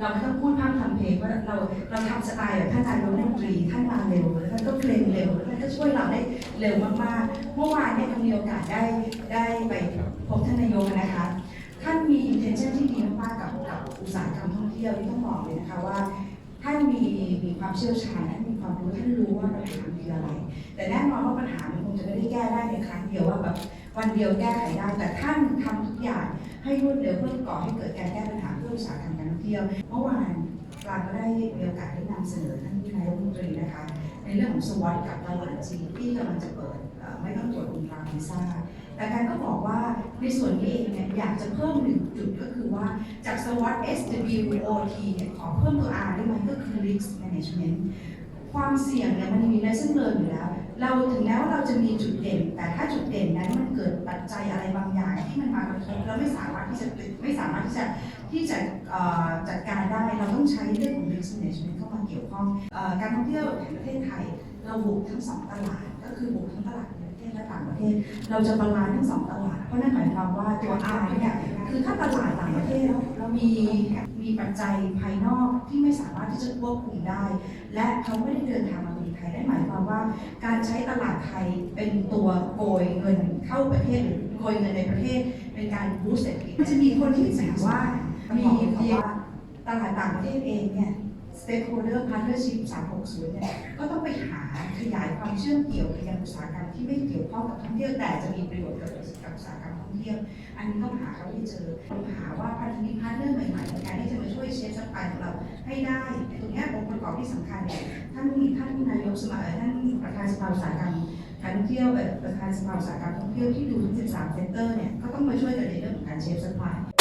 เราไม่ต้องพูดพร่ำทำเพลงเพราะเราเราทำสไตล์แบบท่านนายกรัฐมนตรีท่านมาเร็วท่านก็เพลงเร็วท่านก็ช่วยเราได้เร็วมากๆ เมื่อวานเนี่ยทางมีโอกาสได้ได้ไปพบท่านนายกนะคะท่านมีอินเทนชั่นที่ดีมากๆกับกับอุตสาหกรรมท่องเที่ยวที่ต้องบอกเลยนะคะว่าท่านมีมีความเชี่ยวชาญท่านมีความรู้ท่านรู้ว่าปัญหาคืออะไร แต่แน่นอนว่าปัญหามันคงจะไม่ได้แก้ได้ในครั้งเดียวว่าแบบ วันเดียวแก้ไขได้แต่ท่านทำทุกอย่างให้รวดเร็วเพื่อก่อให้เกิดการแก้ปัญหาเพื่ออุตสาหกรรมการท่องเที่ยวเมื่อวานปลาก็ได้มีโอกาสได้นำเสนอท่านนายกรัฐมนตรีนะคะ ในเรื่องของสวอตกับตลาดจีนที่กำลังจะเปิดไม่ต้องตรวจอุลตราวีซ่าแต่การก็บอกว่าในส่วนนี้เองเนี่ยอยากจะเพิ่มหนึ่งจุดก็คือว่าจาก SWOT SWOT เนี่ยขอเพิ่มตัว R ได้ไหมก็คือ risk management ความเสี่ยงเนี่ยมันมี lesson learn อยู่แล้ว เราถึงแม้ว่าเราจะมีจุดเด่น แต่ถ้าจุดเด่นนั้นมันเกิดปัจจัยอะไรบางอย่างที่มันมากระทบเราไม่สามารถที่จะไม่สามารถที่จะที่จะจัดการได้เราต้องใช้เรื่องของ risk management เข้ามาเกี่ยวข้องการท่องเที่ยวแห่งประเทศไทย เราบุกทั้งสองตลาดก็คือบุกทั้งตลาดในประเทศและต่างประเทศ เราจะบาลานซ์ทั้งสองตลาดเพราะนั่นหมายความว่าตัว R เนี่ย คือถ้าตลาดต่างประเทศเรามีมีปัจจัยภายนอกที่ไม่สามารถที่จะควบคุมได้ และเขาไม่ได้เดินทางมาเมืองไทยได้หมายความว่า การใช้ตลาดไทยเป็นตัวโกยเงินเข้าประเทศหรือโกยเงินในประเทศ เป็นการบูสต์เศรษฐกิจมันจะมีคนที่ถามว่ามีเรียกว่าตลาดต่างประเทศเองเนี่ย stakeholder partnership 360 เนี่ย ก็ต้องไปหาขยายความเชื่อมเกี่ยวไปยังอุตสาหกรรมที่ไม่เกี่ยวข้องกับท่องเที่ยวแต่จะมีประโยชน์กับ นี้ต้องหาเขาให้เจอต้องหาว่าพันธมิตรพาร์ทเนอร์ใหม่ๆในการที่จะมาช่วยเชฟสปายของเราให้ได้ตรงนี้องค์ประกอบที่สำคัญเนี่ยท่านมีท่านนายกสมัยท่านประธานสภาอุตสาหกรรมการท่องเที่ยวประธานสภาอุตสาหกรรมท่องเที่ยวที่ดูทั้ง 13 เซ็นเตอร์เนี่ยก็ต้องมาช่วยกันในเรื่องของการเชฟสปาย